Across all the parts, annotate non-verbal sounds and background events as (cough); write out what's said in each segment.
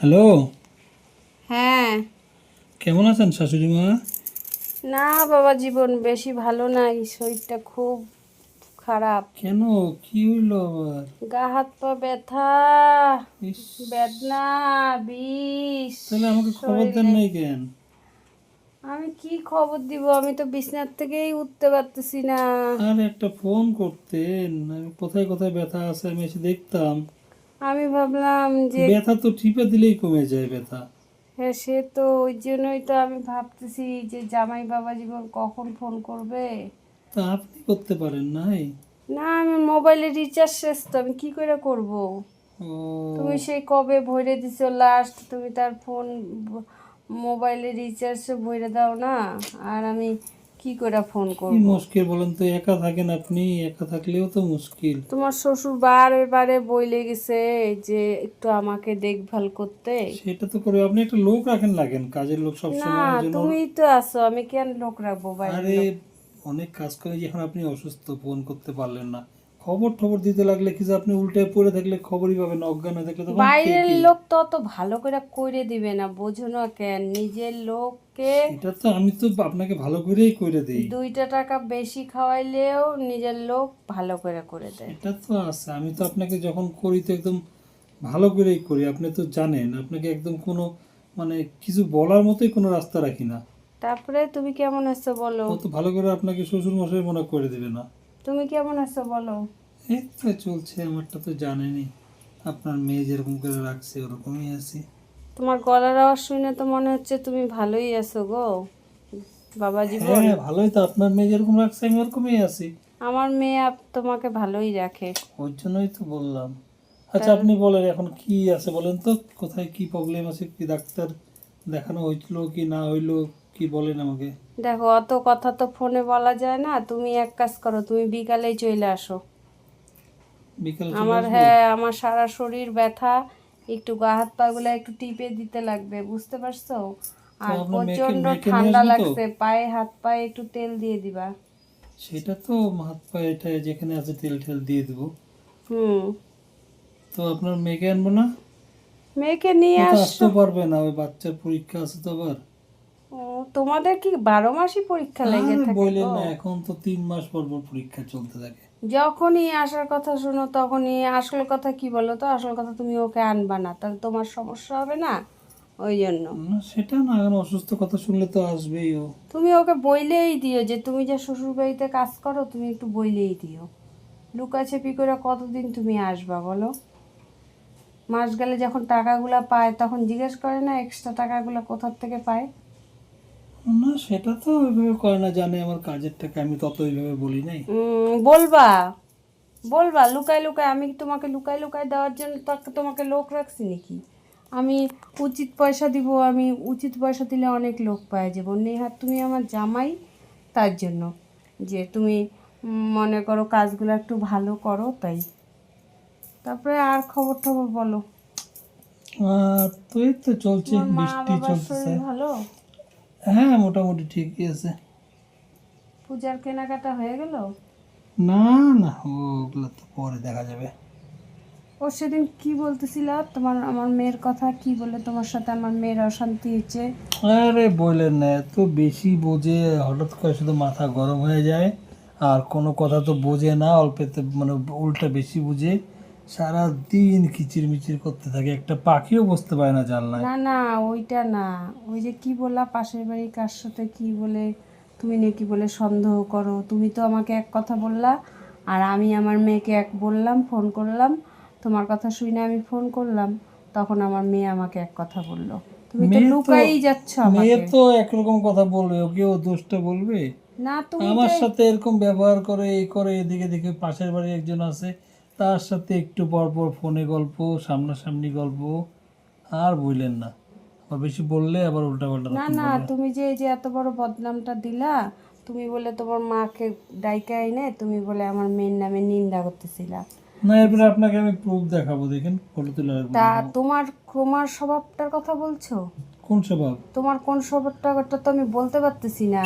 Hello? হ্যাঁ। কেমন আছেন শাশুড়ি মা? না বাবা জীবন বেশি ভালো নাই শরীরটা খুব খারাপ। কেন? কি হইল আবার? গা হাত পা ব্যথা ইস, বেদনা বিষ তাহলে আমাকে খবর দেন নাই কেন? আমি কি খবর দিব? আমি তো বিছনার থেকেই উঠতে পারতেছি না। আর একটা ফোন করতেন আমি কোথায় কোথায় ব্যথা আছে আমি এসে দেখতাম। আমি ভাবলাম যে ব্যথা তো টিপে দিলেই কমে যায় ব্যথা। হ্যাঁ সে তো ওই জন্যই তো আমি ভাবতেছি যে জামাই বাবা জীবন কখন ফোন করবে? তা আপনি করতে পারেন নাই? না আমি মোবাইলে রিচার্জ শেষ তো আমি কি করে করব? তুমি সেই কবে ভরে দিছো লাস্ট তুমি তার ফোন মোবাইলে রিচার্জ ভরে দাও না। আর আমি কি করে ফোন করব? মুশকিল বলেন তো একা থাকেন আপনি একা থাকলেও তো মুশকিল। তোমার শ্বশুর বারে বারে বইলে গেছে যে একটু আমাকে দেখভাল করতে। সেটা তো করে আপনি একটা লোক রাখেন লাগেন কাজের লোক সব জন্য তুমি তো আছো আমি কেন লোক রাখব বাইরে আরে অনেক কাজ করে যখন আপনি অসুস্থ ফোন করতে পারলেন না। খবর টবর দিতে লাগলে কি আপনি উল্টে পড়ে থাকলে খবরই পাবেন অজ্ঞান হয়ে থাকলে তখন বাইরের লোক তো অত ভালো করে করে দিবে না বোঝো না কেন? নিজের লোককে এটা তো আমি তো আপনাকে ভালো করেই করে দিই। দুইটা টাকা বেশি খাওয়াইলেও নিজের লোক ভালো করে করে দেয়। এটা তো আছে আমি তো আপনাকে যখন করি তো একদম ভালো করেই করি আপনি তো জানেন আপনাকে একদম কোনো মানে কিছু বলার মতোই কোনো রাস্তা রাখি না। তারপরে তুমি কেমন আছো বলো? তো ভালো করে আপনাকে শ্বশুর মশাই মনে করে দিবে না। তুমি কেমন আছো বলো? এই তো চলছে আমারটা তো জানেনি আপনার মেয়ে যেরকম করে রাখছে ওরকমই আছি। তোমার গলার আওয়াজ শুনে তো মনে হচ্ছে তুমি ভালোই আছো গো। বাবা জীবন। হ্যাঁ ভালোই তো আপনার মেয়ে যেরকম রাখছে আমি ওরকমই আছি। আমার মেয়ে আপ- তোমাকে ভালোই রাখে। ওর জন্যই তো বললাম। আচ্ছা আপনি বলেন এখন কি আছে বলেন তো? কোথায় কি প্রবলেম আছে? কি ডাক্তার দেখানো হইল কি না হইল? কি বলেন আমাকে? দেখো অত কথা তো ফোনে বলা যায় না। তুমি এক কাজ করো তুমি বিকালেই চলে আসো। বিকাল আমার হ্যাঁ আমার সারা শরীর ব্যথা একটু গা হাত পা গুলো একটু টিপে দিতে লাগবে বুঝতে পারছ? আর প্রচণ্ড ঠান্ডা লাগছে পায়ে হাত পায়ে একটু তেল দিয়ে দিবা। সেটা তো হাত পায়ে এটা যেখানে আছে তেল টেল দিয়ে দেবো। হুম। তো আপনার মেয়েকে আনব না? মেয়েকে নিয়ে আসতে পারবে না ওই বাচ্চার পরীক্ষা আছে তো আবার। তোমাদের কি বারো মাসই পরীক্ষা লেগে থাকে বললেন না এখন তো তিন মাস পর পর পরীক্ষা চলতে থাকে। যখনই আসার কথা শোনো তখনই আসল কথা কি বলো তো? আসল কথা তুমি ওকে আনবা না তাহলে তোমার সমস্যা হবে না? ওই জন্য। সেটা না এখন অসুস্থ কথা শুনলে তো আসবেই ও। তুমি ওকে বইলেই দিও যে তুমি যে শ্বশুর বাড়িতে কাজ করো তুমি একটু বইলেই দিও। লুকাছেপি করে কতদিন তুমি আসবা বলো? মাস গেলে যখন টাকাগুলা পায় তখন জিজ্ঞেস করে না এক্সট্রা টাকাগুলো কোথার থেকে পায়? না সেটা তো ওইভাবে করে না জানে আমার কাজের টাকা আমি তত ওইভাবে বলি নাই। বলবা। বলবা লুকায় লুকায় আমি তোমাকে লুকায় লুকায় দেওয়ার জন্য তোমাকে লোক রাখছি নাকি? আমি উচিত পয়সা দিব আমি উচিত পয়সা দিলে অনেক লোক পায় যাব। নেহাত তুমি আমার জামাই তার জন্য। যে তুমি মনে করো কাজগুলো একটু ভালো করো তাই। তারপরে আর খবর টবর বলো। আর তো চলছে বৃষ্টি শরীর ভালো? হ্যাঁ মোটামুটি ঠিকই আছে। পূজার কেনাকাটা হয়ে গেল? না না ওগুলো তো পরে দেখা যাবে। ও সেদিন কি বলতেছিল? তোমার আমার মেয়ের কথা কি বলে? তোমার সাথে আমার মেয়ের অশান্তি হয়েছে। আরে বললেন না এত বেশি বোঝে হঠাৎ করে শুধু মাথা গরম হয়ে যায়। আর কোনো কথা তো বোঝে না অল্পেতে মানে উল্টা বেশি বুঝে। সারা দিন কিচির মিচির করতে থাকে একটা পাখিও বসতে পারে না জানলায়। না না ওইটা না। ওই যে কি বললা পাশের বাড়ির কার সাথে কি বলে তুমি নাকি বলে সন্দেহ করো। তুমি তো আমাকে এক কথা বললা আর আমি আমার মেয়েকে এক বললাম ফোন করলাম। তোমার কথা শুনে আমি ফোন করলাম তখন আমার মেয়ে আমাকে এক কথা বলল। তুমি তো লুকাই যাচ্ছ আমাকে। মেয়ে তো একরকম কথা বলবে ওকেও দোষটা বলবে? না তুমি আমার সাথে এরকম ব্যবহার করে এই করে এদিকে দেখে পাশের বাড়ি একজন আছে তার সাথে একটু পর পর ফোনে গল্প সামনাসামনি গল্প আর বললেন না। আবার বেশি বললে আবার উল্টা পাল্টা না না তুমি যে এই যে এত বড় বদনামটা দিলা তুমি বলে তোমার মাকে ডাইকা এনে তুমি বলে আমার মেয়ের নামে নিন্দা করতেছিলা। না এরপরে আপনাকে আমি প্রুফ দেখাবো দেখেন ফটো তুলে রাখব। তা তোমার তোমার স্বভাবটার কথা বলছো? কোন স্বভাব? তোমার কোন স্বভাবটা ওটা তো আমি বলতে পারতেছি না।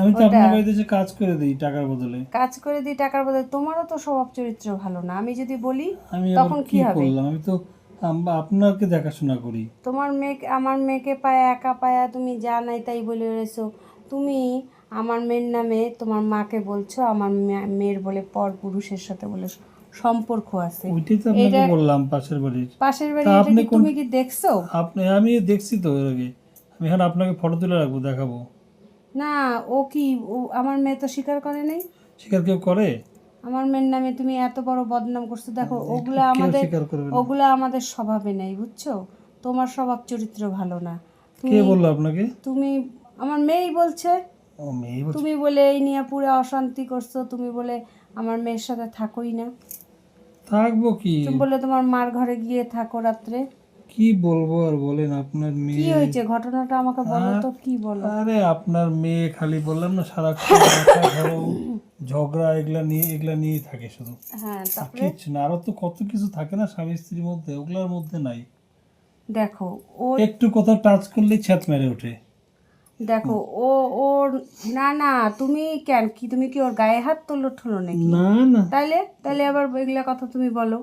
আমি তো আপনার বাড়িতে এসে কাজ করে দিই টাকার বদলে। কাজ করে দিই টাকার বদলে। তোমারও তো স্বভাব চরিত্র ভালো না। আমি যদি বলি তখন কি হবে? করলাম? আমি তো আপনাকে দেখাশোনা করি। তোমার মেয়েকে আমার মেয়েকে পায়া একা পায়া তুমি যা নাই তাই বলে রয়েছো। তুমি আমার মেয়ের নামে তোমার মাকে বলছো আমার মেয়ের বলে পর পুরুষের সাথে বলে সম্পর্ক আছে। ওইটাই তো আপনাকে বললাম পাশের বাড়ির। পাশের বাড়ি আপনি তুমি কি দেখছ? আপনি আমি দেখছি তো এর আগে। আমি এখন আপনাকে ফটো তুলে রাখব দেখাবো। না ও কি ও আমার মেয়ে তো স্বীকার করে নাই? স্বীকার কেউ করে? আমার মেয়ের নামে তুমি এত বড় বদনাম করছ দেখো ওগুলো আমাদের ওগুলো আমাদের স্বভাবে নেই বুঝছ? তোমার স্বভাব চরিত্র ভালো না। কে বলল আপনাকে? তুমি আমার মেয়েই বলছে। মেয়ে বলছে। তুমি বলে এই নিয়ে পুরো অশান্তি করছ। তুমি বলে আমার মেয়ের সাথে থাকোই না। থাকব কি? তুমি বলে তোমার মার ঘরে গিয়ে থাকো রাত্রে। কি বলব আর বলেন আপনার মেয়ে কি হয়েছে? ঘটনাটা আমাকে বলো তো কি বলো? আরে আপনার মেয়ে খালি বললাম না ধরো ঝগড়া এগুলা নিয়ে এগুলা নিয়ে থাকে শুধু। হ্যাঁ তারপরে? কিচ্ছু না আরও তো কত কিছু থাকে না স্বামী স্ত্রীর মধ্যে ওগুলার মধ্যে নাই। দেখো ও একটু কোথাও টাচ করলে ছ্যাত মেরে ওঠে। দেখো ও ওর না না তুমি কেন? কি তুমি কি ওর গায়ে হাত তুলো ঠুলো নাকি? না না। তাইলে তাহলে আবার এগুলা কথা তুমি বলো।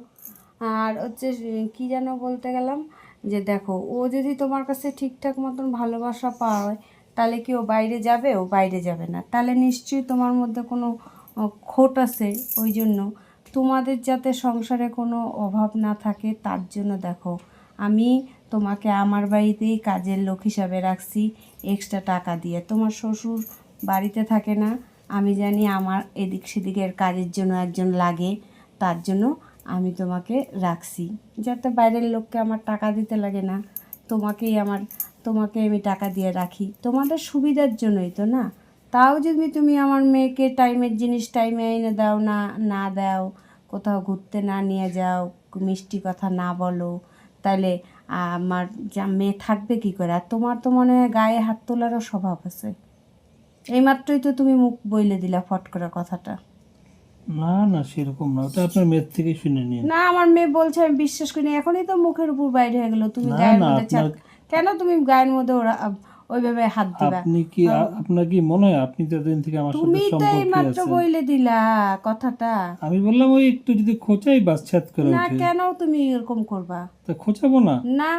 আর হচ্ছে কি যেন বলতে গেলাম? যে দেখো ও যদি তোমার কাছে ঠিকঠাক মতন ভালোবাসা পায় তাহলে কি ও বাইরে যাবে? ও বাইরে যাবে না। তাহলে নিশ্চয়ই তোমার মধ্যে কোনো খোট আছে ওই জন্য। তোমাদের যাতে সংসারে কোনো অভাব না থাকে তার জন্য দেখো আমি তোমাকে আমার বাড়িতেই কাজের লোক হিসাবে রাখছি। এক্সট্রা টাকা দিয়ে। তোমার শ্বশুর বাড়িতে থাকে না, আমি জানি আমার এদিক সেদিকের কাজের জন্য একজন লাগে, তার জন্য আমি তোমাকে রাখছি। যাতে বাইরের লোককে আমার টাকা দিতে লাগে না, তোমাকেই আমার, তোমাকে আমি টাকা দিয়ে রাখি। তোমাদের সুবিধার জন্যই তো না? তাও যদি তুমি আমার মেয়েকে টাইমের জিনিস টাইমে এনে দাও না না দাও, কোথাও ঘুরতে না নিয়ে যাও, মিষ্টি কথা না বলো তাহলে আমার যা মেয়ে থাকবে কি করে? আর তোমার তো মনে হয় গায়ে হাত তোলারও স্বভাব আছে। এইমাত্রই তো তুমি মুখ বইলে দিলা ফট করে কথাটা। না না সেরকম না। ওটা আপনার মেয়ের থেকে শুনে নিন। না আমার মেয়ে বলছে আমি বিশ্বাস করি না এখনই তো মুখের উপর বাইরে হয়ে গেল। তুমি গায়ের মধ্যে কেন তুমি গায়ের মধ্যে ওরা ওইভাবে হাত দিবা। আপনি কি আপনার কি মনে হয় আপনি তো এতদিন থেকে আমার সাথে তুমি তো সম্পর্কে এইমাত্র বইলে দিলা কথাটা। আমি বললাম ওই একটু যদি খোঁচাই বাস ছ্যাত করে না কেন তুমি এরকম করবা? তা খোঁচাবো না। না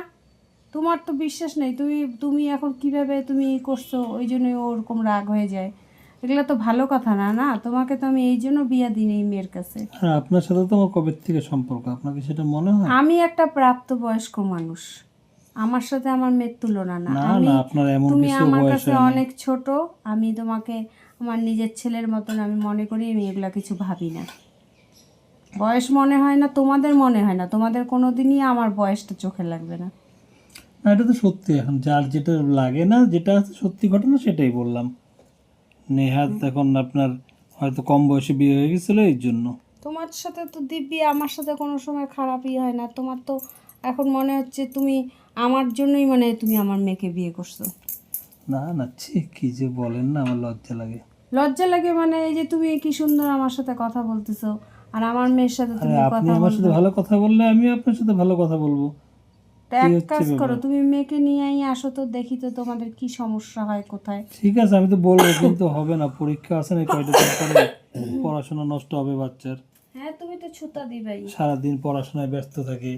তোমার তো বিশ্বাস নেই। তুমি তুমি এখন কীভাবে তুমি করছ? ওই জন্য ওরকম রাগ হয়ে যায়। এগুলো তো ভালো কথা না না? তোমাকে তো আমি এই জন্য বিয়া দিই এই মেয়ের কাছে। হ্যাঁ আপনার সাথে তো আমার কবে থেকে সম্পর্ক? আপনাকে সেটা মনে হয়? আমি একটা প্রাপ্তবয়স্ক মানুষ। আমার সাথে আমার মেয়ের তুলনা না। আমি তুমি আমার কাছে অনেক ছোট আমি তোমাকে আমার নিজের ছেলের মতন আমি মনে করি আমি এগুলা কিছু ভাবি না। বয়স মনে হয় না তোমাদের মনে হয় না। তোমাদের কোনো দিনই আমার বয়সটা চোখে লাগবে না। না এটা তো সত্যি এখন। যার যেটা লাগে না যেটা আছে সত্যি ঘটনা সেটাই বললাম। নেহাত এখন আপনার হয়তো কম বয়সে বিয়ে হয়ে গেছিল এই জন্য। তোমার সাথে তো দিব্যি আমার সাথে কোনো সময় খারাপই হয় না। তোমার তো এখন মনে হচ্ছে তুমি আমার জন্যই মানে তুমি আমার মেয়েকে বিয়ে করছ? না না ছি কি যে বলেন না আমার লজ্জা লাগে। লজ্জা লাগে মানে এই যে তুমি কি সুন্দর আমার সাথে কথা বলতেছো আর আমার মেয়ের সাথে তুমি আপনি আমার সাথে ভালো কথা বললে আমি আপনার সাথে ভালো কথা বলব। এক কাজ করো তুমি মেয়েকে নিয়েই আসো তো দেখি তো তোমাদের কি সমস্যা হয় কোথায়। ঠিক আছে আমি তো বলব কিন্তু হবে না পরীক্ষা আছে না কয়টা দিন পরে। পড়াশোনা নষ্ট হবে বাচ্চার। হ্যাঁ তুমি তো ছুতা দিবাই। সারাদিন পড়াশোনায় ব্যস্ত থাকে।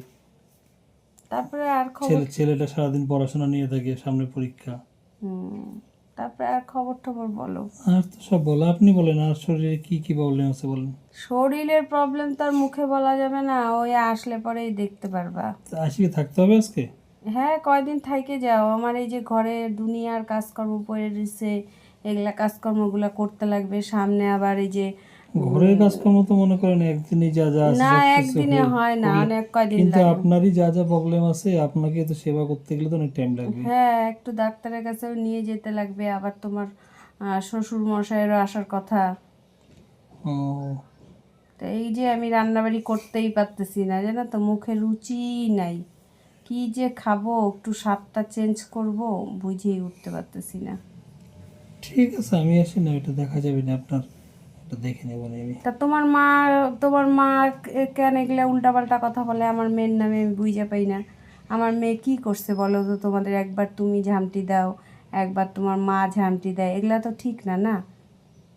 তারপরে আর খবর ছেলে ছেলেটা সারাদিন পড়াশোনা নিয়ে থাকে সামনে পরীক্ষা। হুম তারপরে আর খবর টবর বলো। আর তো সব বলো আপনি বলেন আর শরীরে কি কি প্রবলেম আছে বলেন? শরীরের প্রবলেম তার মুখে বলা যাবে না ওই আসলে পরেই দেখতে পারবা। তা আজকে থাকতে হবে আজকে? হ্যাঁ কয়দিন থাইকে যাও। আমার এই যে ঘরে দুনিয়ার কাজকর্ম পড়ে রয়েছে এগুলা কাজকর্মগুলো করতে লাগবে। সামনে আবার এই যে ঘরের কাজকর্ম তো মনে করেন একদিনই যা যা না কিছু একদিনে হয়ে- না অনেক কয়দিন কিন্তু আপনারই যা যা প্রবলেম আছে আপনাকে তো সেবা করতে গেলে তো অনেক টাইম লাগবে হ্যাঁ একটু ডাক্তারের কাছেও নিয়ে যেতে লাগবে আবার তোমার শ্বশুর মশাইয়েরও আসার কথা। ও। তো এই যে আমি রান্নাবাড়ি করতেই পারতেছি না জানো তো মুখে রুচি নাই। কি যে খাব একটু স্বাদটা চেঞ্জ করব বুঝেই উঠতে পারতেছি না। ঠিক আছে আমি আসি না এটা দেখা যাবে না আপনার। দেখে নেব আমি তা তোমার মা তোমার মা কেন এগুলা উল্টাপাল্টা কথা বলে? আমার মেয়ের নামে আমি বুঝে পাই না। আমার মেয়ে কি করছে বলো তো? তোমাদের একবার তুমি ঝামটি দাও একবার তোমার মা ঝামটি দেয়। এগুলা তো ঠিক না না?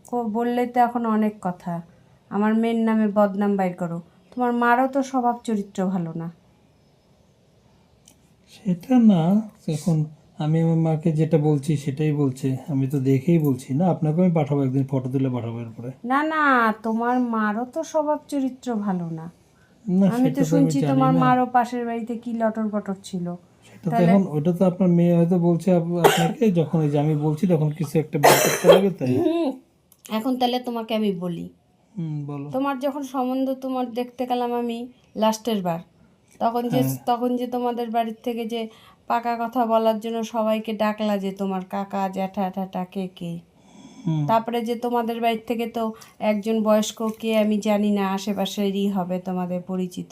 কো- বললে তো এখন অনেক কথা। আমার মেয়ের নামে বদনাম বাইর করো। তোমার মারও তো স্বভাব চরিত্র ভালো না। সেটা না এখন আমি আমার মাকে যেটা বলছি সেটাই বলছে। আমি তো দেখেই বলছি না আপনাকে আমি পাঠাবো একদিন ফটো তুলে পাঠাবো এরপরে। না না তোমার মারও তো স্বভাব চরিত্র ভালো না। আমি তো শুনছি তোমার মারও পাশের বাড়িতে কি লটর পটর ছিল। তো এখন ওটা তো আপনার মেয়ে হয়তো বলছে আপনাকে যখন এই যে আমি বলছি তখন কিছু একটা বের করতে হবে তাই? এখন তাহলে তোমাকে আমি বলি। হুম বলো। তোমার যখন সম্বন্ধ তোমার দেখতে গেলাম আমি লাস্টের বার তখন যে হ্যাঁ। তখন যে তোমাদের বাড়ির থেকে যে পাকা কথা বলার জন্য সবাইকে ডাকলা যে তোমার কাকা জ্যাঠা ঠ্যাঠা কে কে। তারপরে যে তোমাদের বাড়ির থেকে তো একজন বয়স্ক কে আমি জানি না আশেপাশেরই হবে তোমাদের পরিচিত।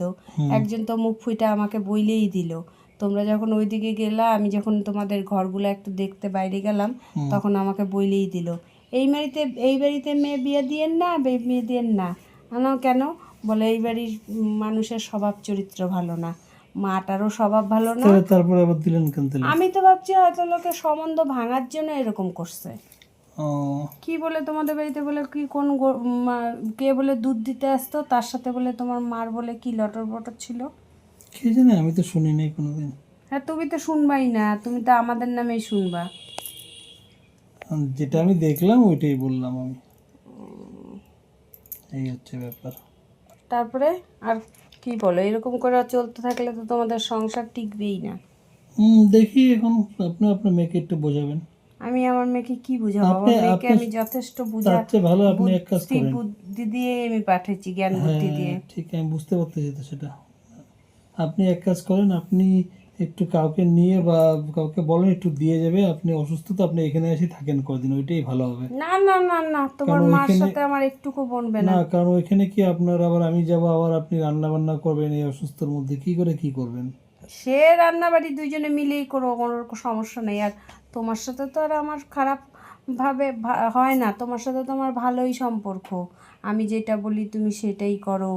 একজন তো মুখ ফুইটা আমাকে বইলেই দিল। তোমরা যখন ওইদিকে গেলা আমি যখন তোমাদের ঘরগুলো একটু দেখতে বাইরে গেলাম তখন আমাকে বইলেই দিল। এই বাড়িতে এই বাড়িতে মেয়ে বিয়ে দিয়েন না মেয়ে দিয়েন না? কেন? বলে এই বাড়ির মানুষের স্বভাব চরিত্র ভালো না। মাটারও স্বভাব ভালো না। তারপরে আবার দিলেন কেন আমি তো ভাবছি হয়তো লোকে সম্বন্ধ ভাঙার জন্য এরকম করছে। কি বলে তোমাদের বাড়িতে বলে কি কোন কে বলে দুধ দিতে আসতো তার সাথে বলে তোমার মার বলে কি লটর বটর ছিল? কে জানে আমি তো শুনি নাই কোনোদিন। হ্যাঁ তুমি তো শুনবাই না তুমি তো আমাদের নামেই শুনবা। যেটা আমি দেখলাম ওইটাই বললাম আমি। এই হচ্ছে ব্যাপার। তারপরে আর কি বলো? এরকম করে চলতে থাকলে তো তোমাদের সংসার টিকবেই না। হুম দেখি এখন আপনি আপনার মেয়েকে একটু বোঝাবেন। আমি আমার মেয়েকে কি বুঝাবো? আমার মেয়েকে আমি যথেষ্ট বুঝা তার ভালো আপনি এক কাজ করেন। বুদ্ধি দিয়ে আমি পাঠাইছি জ্ঞান বুদ্ধি দিয়ে। হ্যাঁ, ঠিক আমি বুঝতে পারতেছি তো সেটা। আপনি এক কাজ করেন আপনি একটু কাউকে নিয়ে বা কাউকে বলেন একটু দিয়ে যাবে। আপনি অসুস্থ তো আপনি এখানে এসে থাকেন কদিন ওইটাই ভালো হবে। না না না না তোমার মার সাথে আমার একটুকু বনবে না। না কারণ ওইখানে কি আপনার আবার আমি যাব আবার আপনি রান্না বান্না করবেন এই অসুস্থর মধ্যে কি করে কি করবেন? সে রান্না বাড়ি দুইজনে মিলেই করো কোনো সমস্যা নেই। আর তোমার সাথে তো আর আমার খারাপ ভাবে হয় না। তোমার সাথে তো আমার ভালোই সম্পর্ক। আমি যেটা বলি তুমি সেটাই করো।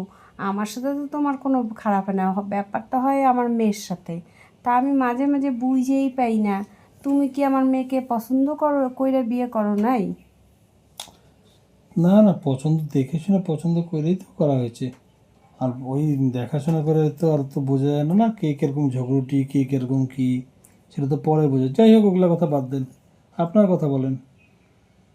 আমার সাথে তো তোমার কোনো খারাপ না ব্যাপারটা হয় আমার মেয়ের সাথে। তা আমি মাঝে মাঝে বুঝেই পাই না। তুমি কি আমার মেয়েকে পছন্দ করো, কইরা বিয়ে করো নাই? না না, পছন্দ দেখে শুনে পছন্দ করেই তো করা হয়েছে। আর ওই দেখাশোনা করে তো আর তো বোঝা যায় না কে কীরকম ঝগড়ুটি, কে কীরকম কী, সেটা তো পরে বোঝা যাই হোক, ওগুলো কথা বাদ দেন। আপনার কথা বলেন।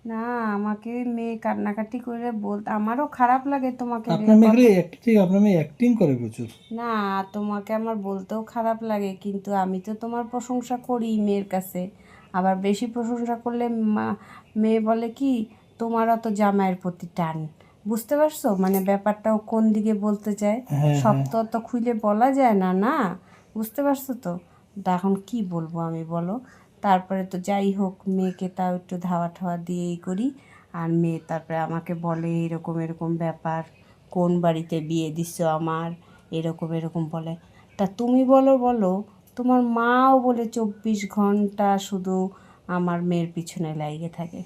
না আমাকে মেয়ে কান্নাকাটি করে বল আমারও খারাপ লাগে তোমাকে আপনার মেয়ে অ্যাক্টিং আপনার মেয়ে অ্যাক্টিং করে প্রচুর। না তোমাকে আমার বলতেও খারাপ লাগে কিন্তু আমি তো তোমার প্রশংসা করি মেয়ের কাছে। আবার বেশি প্রশংসা করলে মা- মেয়ে বলে কি তোমার অত জামাইয়ের প্রতি টান। বুঝতে পারছ? মানে ব্যাপারটাও কোন দিকে বলতে চায়? হ্যাঁ সব তো অত খুলে বলা যায় না না? বুঝতে পারছ তো? তা এখন কি বলব আমি বলো? তারপরে তো যাই হোক মেয়েকে তাও একটু ধাওয়া ঠাওয়া দিয়েই করি। আর মেয়ে তারপরে আমাকে বলে এরকম এরকম ব্যাপার কোন বাড়িতে বিয়ে দিচ্ছ আমার? এরকম এরকম বলে। তা তুমি বলো বলো তোমার মাও বলে চব্বিশ ঘণ্টা শুধু আমার মেয়ের পিছনে লাগিয়ে থাকে।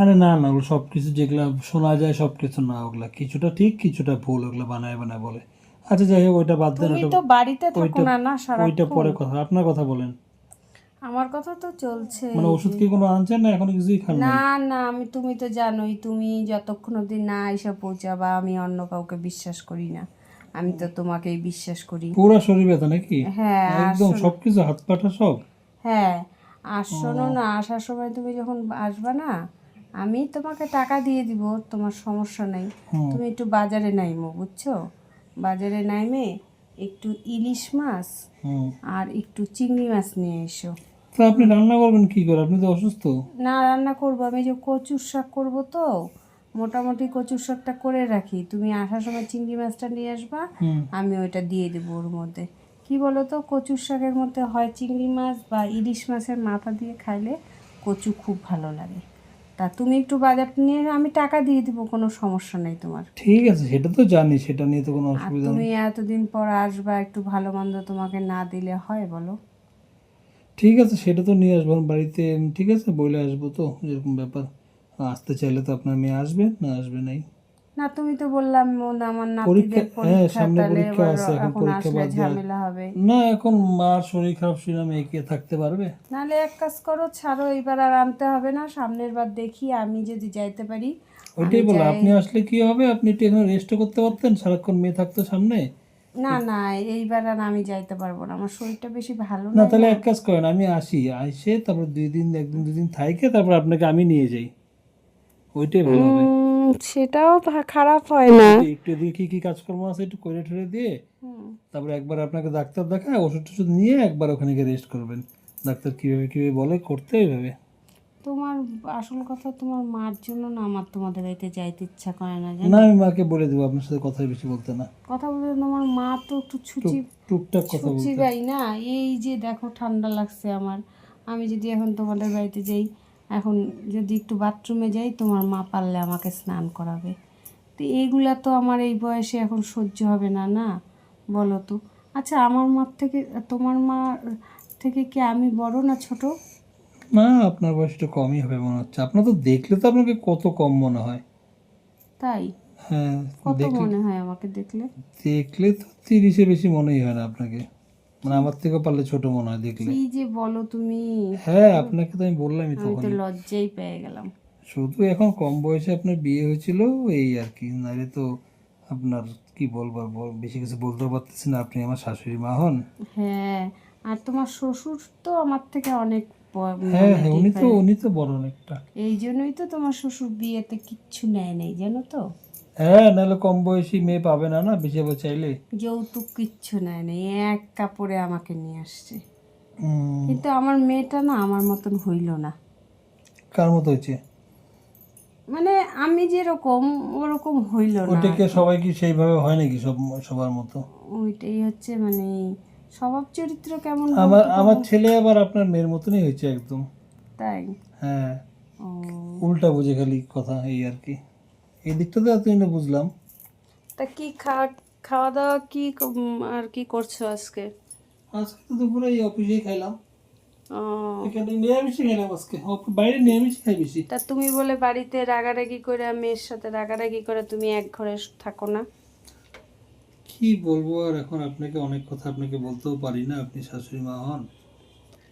আরে না না ওগুলো সব কিছু যেগুলো শোনা যায় সব কিছু না ওগুলা কিছুটা ঠিক কিছুটা ভুল ওগুলো বানায় বানায় বলে। আচ্ছা যাই হোক ওইটা বাদ দেন তো বাড়িতে থাকো না না সারা ওইটা পরে কথা আপনার কথা বলেন। আমার কথা তো চলছে। মানে ওষুধ কি কোনো আনছেন না এখনও কিছুই খান না না আমি তুমি তো জানোই তুমি যতক্ষণ অবধি না এসে পৌঁছাবা আমি অন্য কাউকে বিশ্বাস করি না। আমি তো তোমাকেই বিশ্বাস করি। পুরো শরীর ব্যথা নাকি? হ্যাঁ একদম সবকিছু হাত পাটা সব? হ্যাঁ আর শোনো না আসার সময় তুমি যখন আসবা না আমি তোমাকে টাকা দিয়ে দিব তোমার সমস্যা নেই। তুমি একটু বাজারে নাইমো বুঝছ? বাজারে নাইমে একটু ইলিশ মাছ আর একটু চিংড়ি মাছ নিয়ে এসো। তো আপনি রান্না করবেন কি করে? আপনি তো অসুস্থ। না রান্না করব। আমি যে কচুর শাক করব তো মোটামুটি কচুর শাকটা করে রাখি। তুমি আসার সময় চিংড়ি মাছটা নিয়ে আসবা আমি ওইটা দিয়ে দেবো ওর মধ্যে। কি বলো তো কচুর শাকের মধ্যে হয় চিংড়ি মাছ বা ইলিশ মাছের মাথা দিয়ে খাইলে কচু খুব ভালো লাগে। তা তুমি একটু বাজার নিয়ে আমি টাকা দিয়ে দিব কোনো সমস্যা নেই তোমার। ঠিক আছে সেটা তো জানি সেটা নিয়ে তো কোনো অসুবিধা তুমি এতদিন পর আসবা একটু ভালো মন্দ তোমাকে না দিলে হয় বলো? ঠিক আছে সেটা তো নিয়ে আসব বাড়িতে ঠিক আছে বলে আসব তো এরকম ব্যাপার। আসতে চাইলে তো আপনার মেয়ে আসবে না আসবে নাই। না তুমি তো বললাম মন- আমার পরীক্ষা- নাতিদের হ্যাঁ, পরীক্ষা সামনে পরীক্ষা আছে, এখন পরীক্ষা বাদ ঝামেলা হবে। না এখন মার শরীর খারাপ শুনে মেয়ে কি থাকতে পারবে? নাহলে এক কাজ করো ছাড়ো এবার আর আনতে হবে না সামনের বার দেখি আমি যদি যাইতে পারি ওইটাই বলো আপনি আসলে কি হবে? আপনি একটু এখানে রেস্ট করতে পারতেন সারাক্ষণ মেয়ে থাকতো সামনে। না না এইবার আর আমি যাইতে পারব না। আমার শরীরটা বেশি ভালো না তাহলে এক কাজ করেন আমি আসি। আসে তারপর দুই দিন একদিন দুদিন থাইকে তারপর আপনাকে আমি নিয়ে যাই। ওইটাই ভালো হবে। সেটাও খারাপ হয় না। একটু এদিকে কি কি কাজকর্ম আছে একটু করে ঠেরে দিয়ে। তারপর একবার আপনাকে ডাক্তার দেখায় ওষুধ টষুধ নিয়ে একবার ওখানে গিয়ে রেস্ট করবেন। ডাক্তার কীভাবে কীভাবে বলে করতে এইভাবে তোমার আসল কথা তোমার মার জন্য না আমার তোমাদের বাড়িতে যাইতে ইচ্ছা করে না জানো? না আমি মাকে বলে দেবো আপনার সাথে কথা বেশি বলতে না। কথা বলতে তোমার মা তো একটু ছুচি টুকটাক কথা বলতে। ছুচি গাই না। এই যে দেখো ঠান্ডা লাগছে আমার। আমি যদি এখন তোমাদের বাড়িতে যাই এখন যদি একটু বাথরুমে যাই তোমার মা পারলে আমাকে স্নান করাবে। তো এইগুলা তো আমার এই বয়সে এখন সহ্য হবে না না? বলো তো। আচ্ছা আমার মার থেকে তোমার মা থেকে কি আমি বড় না ছোট? না আপনার বয়সটা কমই হবে মনে হচ্ছে। আপনার তো দেখলে তো আপনাকে কত কম মনে হয়। তাই? হ্যাঁ কত মনে হয় আমাকে দেখলে? দেখলে তো তিরিশে বেশি মনেই হয় না আপনাকে। মানে আমার থেকে পারলে ছোট মনে হয় দেখলে। কি যে বলো তুমি? হ্যাঁ আপনাকে তো আমি বললামই আমি তো লজ্জাই পেয়ে গেলাম। শুধু এখন কম বয়সে আপনার বিয়ে হয়েছিল এই আর কি। নাহলে তো আপনার কি বলব বেশি কিছু বলতেও পারতেছি না। আপনি আমার শাশুড়ি মা হন। হ্যাঁ আর তোমার শ্বশুর তো আমার থেকে অনেক হ্যাঁ হ্যাঁ উনি তো উনি তো বড় অনেকটা। এই জন্যই তো তোমার শ্বশুর বিয়েতে কিচ্ছু নেয় নেই জানো তো? হ্যাঁ নাহলে কম বয়সী মেয়ে পাবে না না বেশি চাইলে? যৌতুক কিচ্ছু নেয় নেই এক কাপড়ে আমাকে নিয়ে আসছে। কিন্তু আমার মেয়েটা না আমার মতন হইল না। কার মতো হয়েছে? মানে আমি যেরকম ওরকম হইল না ওটাকে সবাই কি সেইভাবে হয় নাকি সব সবার মতো? ওইটাই হচ্ছে মানে স্বভাব চরিত্র কেমন আমার আমার ছেলে আবার আপনার মেয়ের মতনই হয়েছে একদম। তাই? হ্যাঁ। উল্টা বুঝে খালি কথা এই আর কি। এই দিকটাতে এতদিন না বুঝলাম। তা কি খাওয়া খাওয়া দাওয়া কি আর কি করছ আজকে? আজকে তো দুপুরে এই অফিসেই খাইলাম। এখানে নিরামিষই খেলাম আজকে। বাইরে নিরামিষ খাই বেশি। তা তুমি বলে বাড়িতে রাগারাগি করে মেয়ের সাথে রাগারাগি করে তুমি এক ঘরে থাকো না? কি বলব আর এখন আপনাকে অনেক কথা আপনাকে বলতেও পারি না আপনি শাশুড়ি মা হন।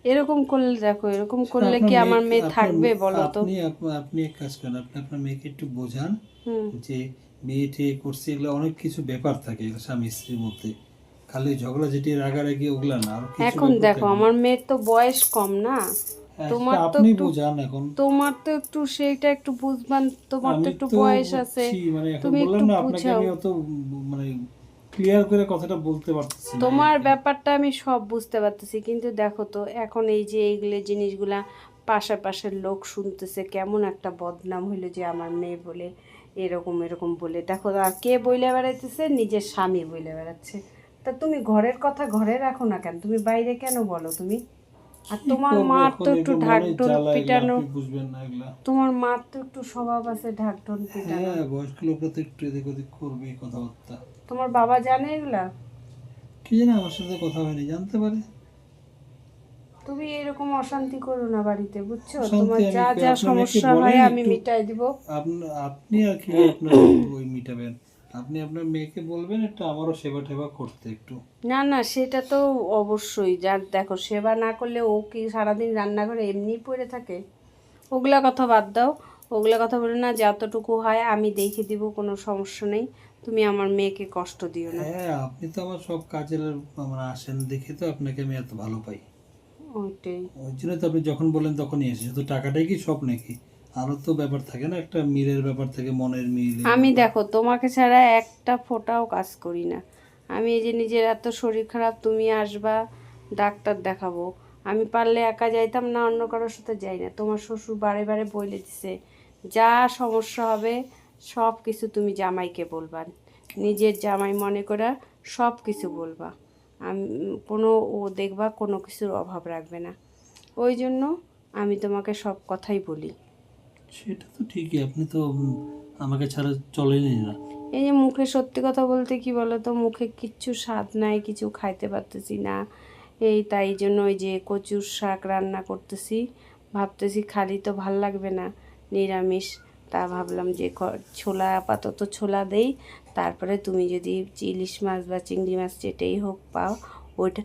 এরকম করলে দেখো এরকম করলে কি আমার মেয়ে থাকবে বলো তো? আপনি আপ- আপনি এক কাজ করেন আপনি আপনার মেয়েকে একটু বোঝান যে বিয়ে টিয়ে করছে এগুলো অনেক কিছু ব্যাপার থাকে স্বামী স্ত্রীর মধ্যে। খালি ঝগড়া যেটি রাগারাগি ওগুলা না এখন দেখো আমার মেয়ের তো বয়স কম না। হ্যাঁ, তোমার তো আপনি বোঝান এখন। তোমার তো একটু সেইটা একটু বুঝবান তোমার তো একটু বয়স আছে। মানে এখন তুমি বললাম একটু না আপনাকে। আমি অত মানে ক্লিয়ার করে কথাটা বলতে পারতেছি তোমার ব্যাপারটা আমি সব বুঝতে পারতেছি কিন্তু দেখো তো এখন এই যে এইগুলো জিনিসগুলা পাশাপাশের লোক শুনতেছে কেমন একটা বদনাম হইল যে আমার মেয়ে বলে এরকম এরকম বলে। দেখো আর কে বইলে বেড়াইতেছে? নিজের স্বামী বইলে বেড়াচ্ছে। তা তুমি ঘরের কথা ঘরে রাখো না কেন? তুমি বাইরে কেন বলো তুমি? আর তোমার মার তো একটু ঢাক মনের ঢোল পিটানো। বুঝবেন না এগুলা। তোমার মার তো একটু স্বভাব আছে ঢাক ঢোল পিটানো হ্যাঁ বয়স্ক লোকরা তো একটু এদিক ওদিক করবে কথাবার্তা। তোমার বাবা জানে এগুলা? কি জানি আমার সাথে কথা হয়নি জানতে পারে। তুমি এরকম অশান্তি করো না বাড়িতে বুঝছ? তোমার যা যা সমস্যা হয় আমি মিটাই দিব। আপনি আপনি আর কি আপনার (coughs) ওই মিটাবেন। আপনি আপনার মেয়েকে বলবেন একটু আমারও সেবা টেবা করতে একটু। না না সেটা তো অবশ্যই। যার দেখো সেবা না করলে ও কি সারাদিন রান্না করে এমনিই পড়ে থাকে? ওগুলা কথা বাদ দাও। ওগুলা কথা বলে না যতটুকু হয় আমি দেখে দিব কোনো সমস্যা নেই। তুমি আমার মেয়েকে কষ্ট দিও না। হ্যাঁ আপনি তো আমার সব কাজের মানে আসেন দেখে তো আপনাকে আমি এত ভালো পাই। ওইটাই। ওই জন্য তো আপনি যখন বলেন তখনই এসে শুধু টাকাটাই কি সব নাকি? আরও তো ব্যাপার থাকে না একটা মিলের ব্যাপার থাকে মনের মিল আমি দেখো তোমাকে ছাড়া একটা ফোঁটাও কাজ করি না। আমি এই যে নিজের এত শরীর খারাপ তুমি আসবা ডাক্তার দেখাবো। আমি পারলে একা যাইতাম না অন্য কারোর সাথে যাই না। তোমার শ্বশুর বারে বারে বলে দিছে যা সমস্যা হবে সব কিছু তুমি জামাইকে বলবা। নিজের জামাই মনে করা সব কিছু বলবা। আমি কোনো ও দেখবা কোনো কিছুর অভাব রাখবে না। ওই জন্য আমি তোমাকে সব কথাই বলি। সেটা তো ঠিকই আপনি তো আমাকে ছাড়া চলেনই না। এই যে মুখে সত্যি কথা বলতে কি বলো তো মুখে কিচ্ছু স্বাদ নাই কিছু খাইতে পারতেছি না। এই তাই জন্য ওই যে কচুর শাক রান্না করতেছি ভাবতেছি খালি তো ভালো লাগবে না নিরামিষ। তা ভাবলাম যে ছোলা আপাতত ছোলা দেই। তারপরে তুমি যদি ইলিশ মাছ বা চিংড়ি মাছ যেটাই হোক পাও ওইটা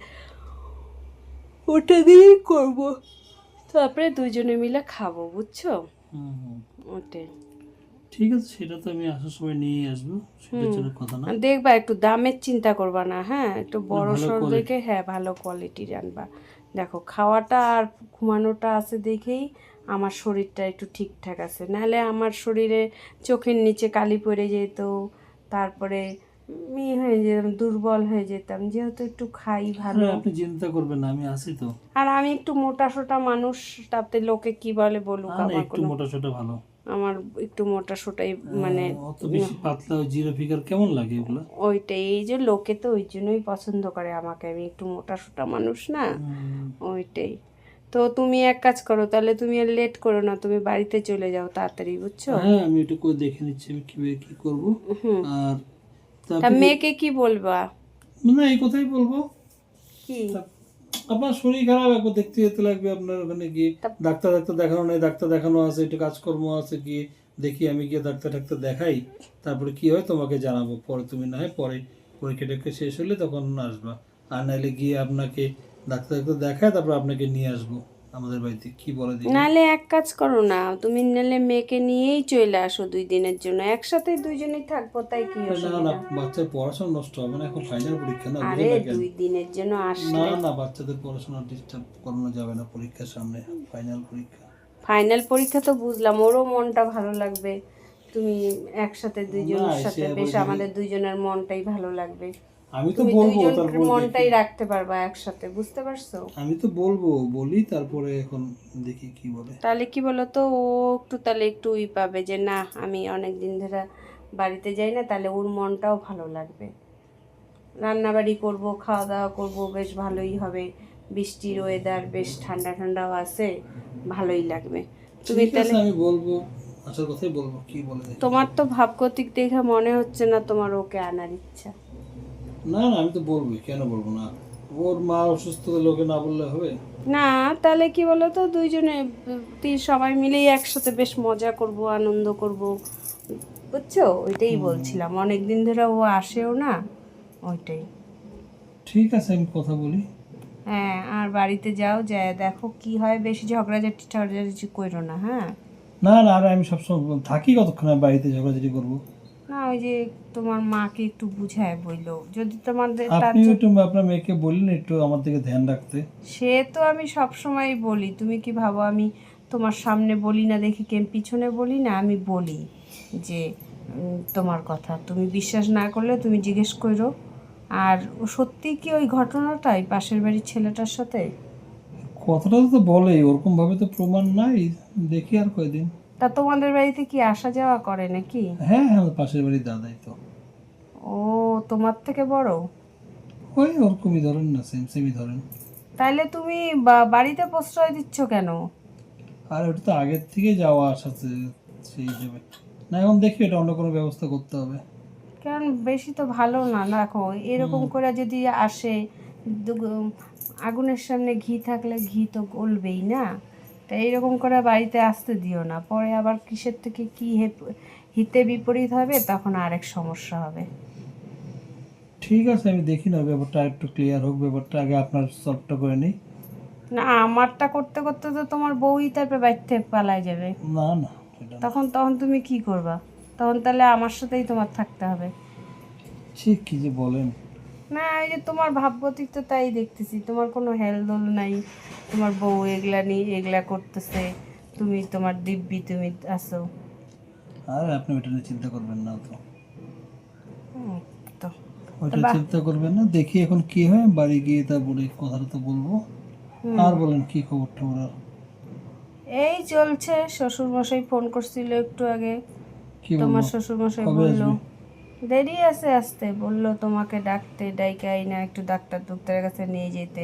ওটা দিয়েই করব। তারপরে দুজনে মিলে খাব বুঝছ? ওটাই। ঠিক আছে সেটা তো আমি আসার সময় নিয়ে আসব সেটার জন্য কথা না। দেখবা একটু দামের চিন্তা করবা না হ্যাঁ? একটু বড় সড় দেখে হ্যাঁ ভালো কোয়ালিটির আনবা দেখো খাওয়াটা আর ঘুমানোটা আছে দেখেই আমার শরীরটা একটু ঠিকঠাক আছে। নাহলে আমার শরীরে চোখের নিচে কালি পড়ে যেত তারপরে ই হয়ে যেতাম দুর্বল হয়ে যেতাম। যেহেতু একটু খাই ভালো। আপনি চিন্তা করবেন না আমি আছি তো। আর আমি একটু মোটা সোটা মানুষ তাতে লোকে কি বলে বলুক আমার একটু মোটা সোটা ভালো। আমার একটু মোটা সোটাই মানে অত বেশি পাতলা ওই জিরো ফিগার কেমন লাগে ওগুলো ওইটাই এই যে লোকে তো ওই জন্যই পছন্দ করে আমাকে। আমি একটু মোটা সোটা মানুষ না ওইটাই। তো তুমি এক কাজ করো তাহলে তুমি আর লেট করো না তুমি বাড়িতে চলে যাও তাড়াতাড়ি বুঝছ? হ্যাঁ আমি একটু করে দেখে নিচ্ছি আমি কীভাবে কি করব। আর তা মেয়েকে কি বলবা? না এই কথাই বলব। কি? আপনার শরীর খারাপ একবার দেখতে যেতে লাগবে আপনার ওখানে গিয়ে। ডাক্তার ডাক্তার দেখানো নেই ডাক্তার দেখানো আছে একটু কাজকর্ম আছে গিয়ে দেখি আমি গিয়ে ডাক্তার ডাক্তার দেখাই। তারপরে কি হয় তোমাকে জানাব। পরে তুমি না হয় পরে পরীক্ষা টরীক্ষা শেষ হলে তখন আসবা। আর নাহলে গিয়ে আপনাকে ডাক্তার ডাক্তার দেখায় তারপর আপনাকে নিয়ে আসব আমাদের বাড়িতে। কি বলে দেখি নালে এক কাজ করো না তুমি নালে মেয়েকে নিয়েই চলে আসো দুই দিনের জন্য। একসাথে দুইজনেই থাকব তাই কি না না বাচ্চার পড়াশোনা নষ্ট হবে না এখন ফাইনাল পরীক্ষা না আরে? দুই দিনের জন্য আসলে। না না বাচ্চাদের পড়াশোনা ডিস্টার্ব করানো যাবে না পরীক্ষার সামনে ফাইনাল পরীক্ষা। ফাইনাল পরীক্ষা তো বুঝলাম ওরও মনটা ভালো লাগবে। তুমি একসাথে দুইজনের সাথে বেশ আমাদের দুইজনের মনটাই ভালো লাগবে। আমি তো বলব তারপর মনটাই রাখতে পারবা একসাথে বুঝতে পারছ? আমি তো বলব বলি তারপরে এখন দেখি কি বলে। তাহলে কি বলো তো ও একটু তাহলে একটু ই পাবে যে না আমি অনেক দিন ধরে বাড়িতে যাই না তাহলে ওর মনটাও ভালো লাগবে। রান্নাবাড়ি করব খাওয়া দাওয়া করব বেশ ভালোই হবে। বৃষ্টির ওয়েদার বেশ ঠান্ডা ঠান্ডাও আছে ভালোই লাগবে। তুমি তাহলে আমি বলব আসার কথাই বলব কি বলে তোমার তো ভাবগতিক দেখে মনে হচ্ছে না তোমার ওকে আনার ইচ্ছা। না না আমি তো বলবোই কেন বলব না? ওর মা অসুস্থ লোকে না বললে হবে? না তাহলে কি বলো তো দুইজনে সবাই মিলেই একসাথে বেশ মজা করব আনন্দ করব। বুঝছ? ওইটাই বলছিলাম। অনেক দিন ধরে ও আসেও না ওইটাই। ঠিক আছে আমি কথা বলি। হ্যাঁ আর বাড়িতে যাও যায় দেখো কি হয় বেশি ঝগড়াঝাটি ঝগড়াঝাটি করো না হ্যাঁ? না না আর আমি সবসময় থাকি কতক্ষণ বাড়িতে ঝগড়াঝাটি করব? না ওই যে তোমার মাকে একটু বুঝায় বইলো যদি তোমাদের আপনি একটু আপনার মেয়েকে বললেন একটু আমার দিকে ধ্যান রাখতে। সে তো আমি সব সময় বলি তুমি কি ভাবো আমি তোমার সামনে বলি না দেখি কেম পিছনে বলি না আমি বলি যে তোমার কথা। তুমি বিশ্বাস না করলে তুমি জিজ্ঞেস করো। আর সত্যি কি ওই ঘটনাটাই পাশের বাড়ির ছেলেটার সাথে? কথাটা তো বলে ওরকম ভাবে তো প্রমাণ নাই। দেখি আর কয়দিন। তা তোমাদের বাড়িতে কি আসা যাওয়া করে নাকি? হ্যাঁ হ্যাঁ পাশের বাড়ির দাদাই তো। ও তোমার থেকে বড়? ওই ওরকমই ধরেন না সেম সেমই ধরেন। তাইলে তুমি বা- বাড়িতে প্রশ্রয় দিচ্ছ কেন? আর ওটা তো আগের থেকে যাওয়া আসা সে- সেই হিসেবে। না এখন দেখি এটা অন্য কোনো ব্যবস্থা করতে হবে। কারণ বেশি তো ভালো না দেখো এরকম করে যদি আসে দু- আগুনের সামনে ঘি থাকলে ঘি তো গলবেই না? তা এইরকম করে বাড়িতে আসতে দিও না। পরে আবার কিসের থেকে কি হিতে বিপরীত হবে তখন আরেক সমস্যা হবে। ঠিক আছে আমি দেখি না ব্যাপারটা একটু ক্লিয়ার হোক ব্যাপারটা আগে আপনার সলভটা করে নিই। না আমারটা করতে করতে তো তোমার বউই তারপরে বাড়ি থেকে পালায় যাবে। না না। তখন তখন তুমি কি করবা? তখন তাহলে আমার সাথেই তোমার থাকতে হবে। ঠিক কি যে বলেন। না এই যে তোমার ভাবগতিক তো তাই দেখতেছি। তোমার কোনো হেলদোল নাই তোমার বউ এগুলা নিয়ে এগুলা করতেছে তুমি তোমার দিব্যি তুমি আসো আর আপনি ওইটা নিয়ে চিন্তা করবেন না তো। তো। ওইটা চিন্তা করবেন না দেখি এখন কি হয় বাড়ি গিয়ে তা তারপরে কথাটা তো বলব। আর বলেন কি খবর টবর এই চলছে শ্বশুর মশাই ফোন করছিল একটু আগে। কি তোমার শ্বশুর মশাই বলল? দেরি আছে আসতে বলল তোমাকে ডাকতে ডাইকাই না একটু ডাক্তার ডাক্তারের কাছে নিয়ে যেতে।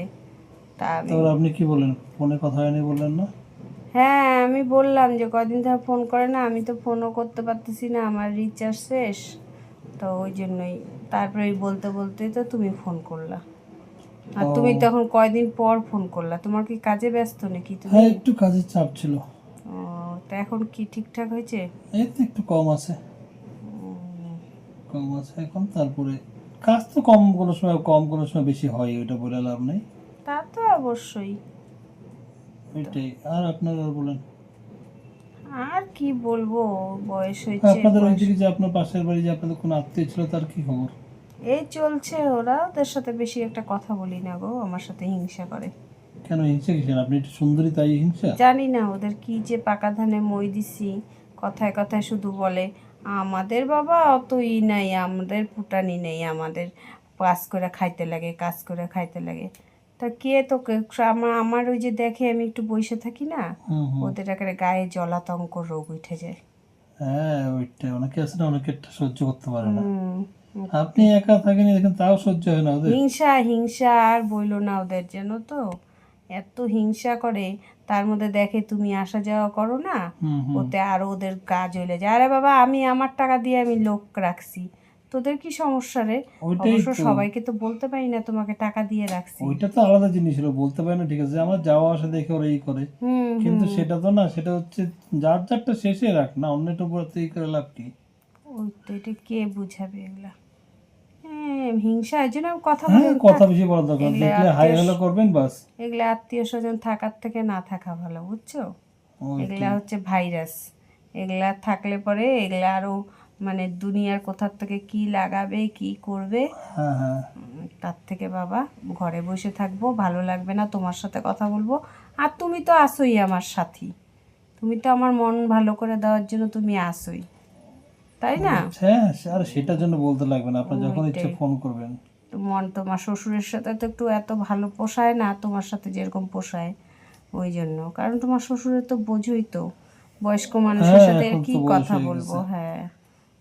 তা আমি তারপর আপনি কি বলেন ফোনে কথা হয়নি বললেন না? হ্যাঁ আমি বললাম যে কদিন ধরে ফোন করে না আমি তো ফোনও করতে পারতেছি না আমার রিচার্জ শেষ। তো ওই জন্যই তারপরে এই বলতে বলতে তো তুমি ফোন করলা। আর তুমি তখন কয়দিন পর ফোন করলা? তোমার কি কাজে ব্যস্ত নাকি তুমি? হ্যাঁ একটু কাজের চাপ ছিল। ও, তা এখন কি ঠিকঠাক হয়েছে? এই তো একটু কম আছে। কম আছে এখন তারপরে কাজ তো কম কোনো সময় কম কোনো সময় বেশি হয় ওইটা বলে লাভ নেই। তা তো অবশ্যই। ওইটাই আর আপনারা বলেন। আর কি বলব বয়স হয়েছে আপনাদের ওই দিকে যে আপনার পাশের বাড়ি যে আপনাদের কোনো আত্মীয় ছিল তার কি খবর? এই চলছে ওরা ওদের সাথে বেশি একটা কথা বলি না গো আমার সাথে হিংসা করে। কেন হিংসা কিসের? আপনি একটু সুন্দরী তাই হিংসা? জানি না ওদের কি যে পাকা ধানে মই দিছি কথায় কথায় শুধু বলে। আমাদের বাবা অত ই নাই আমাদের ফুটানি নেই আমাদের কাজ করে খাইতে লাগে কাজ করে খাইতে লাগে। তা কে তোকে আমার আমার ওই যে দেখে আমি একটু বসে থাকি না ওদের একেবারে গায়ে জলাতঙ্ক রোগ উঠে যায়। হ্যাঁ ওইটা অনেকে আছে না অনেকে সহ্য করতে পারে না। আপনি একা থাকেন দেখেন তাও সহ্য হয় না ওদের। হিংসা হিংসা আর বইলো না ওদের যেন তো? এত হিংসা করে তার মধ্যে দেখে তুমি আসা যাওয়া করো না ওতে আরও ওদের গা জ্বলে যায়। আরে বাবা আমি আমার টাকা দিয়ে আমি লোক রাখছি। তোদের কি সমস্যা রে? অবশ্য সবাইকে তো বলতে পারি না তোমাকে টাকা দিয়ে রাখছি। ওইটা তো আলাদা জিনিস হলো বলতে পারি না ঠিক আছে আমার যাওয়া আসা দেখে ওরা এই করে। কিন্তু সেটা তো না সেটা হচ্ছে যার যারটা শেষে রাখ না অন্যটা উপর তো এই করে লাভ কি? ওই তো এটা কে বুঝাবে এগুলা? হিংসা এই জন্য কথা হ্যাঁ বলি কথা বেশি বলা দরকার। দেখলে হাই হ্যালো করবেন বাস। এগুলা আত্মীয় স্বজন থাকার থেকে না থাকা ভালো বুঝছ? এগুলা হচ্ছে ভাইরাস। এগুলা থাকলে পরে এগুলা আরও মানে দুনিয়ার কোথার থেকে কি লাগাবে কি করবে হ্যাঁ হ্যাঁ। তার থেকে বাবা ঘরে বসে থাকব ভালো লাগবে না তোমার সাথে কথা বলব। আর তুমি তো আসোই আমার সাথী। তুমি তো আমার মন ভালো করে দেওয়ার জন্য তুমি আসোই তাই না? হ্যাঁ আর সেটার জন্য বলতে লাগবে না। আপনি যখন ইচ্ছে ফোন করবেন। মন তোমার শ্বশুরের সাথে তো একটু এত ভালো পোষায় না তোমার সাথে যেরকম পোষায় ওই জন্য। কারণ তোমার শ্বশুরের তো বোঝোই তো। বয়স্ক মানুষের হ্যাঁ, সাথে কি কথা বলব? হ্যাঁ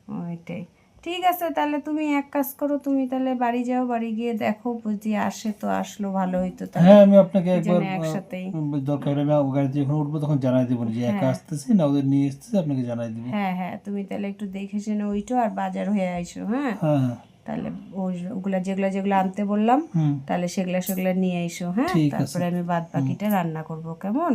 ওইটাই। ঠিক আছে তাহলে তুমি এক কাজ করো তুমি তাহলে বাড়ি যাও বাড়ি গিয়ে দেখো বুঝি আসে তো আসলো ভালো হইতো তাহলে। হ্যাঁ আমি আপনাকে একবার একসাথেই। দরকার হলে আমি গাড়িতে যখন উঠবো তখন জানাই দেবো যে একা আসতেছি না ওদের নিয়ে এসতেছি আপনাকে জানাই দিব। হ্যাঁ হ্যাঁ তুমি তাহলে একটু দেখে শুনে ওইটো আর বাজার হয়ে আইসো হ্যাঁ? হ্যাঁ হ্যাঁ। তাহলে ওই ওগুলা যেগুলা যেগুলো আনতে বললাম তাহলে সেগুলা সেগুলা নিয়ে এসো হ্যাঁ? তারপরে আমি বাদ বাকিটা রান্না করব কেমন?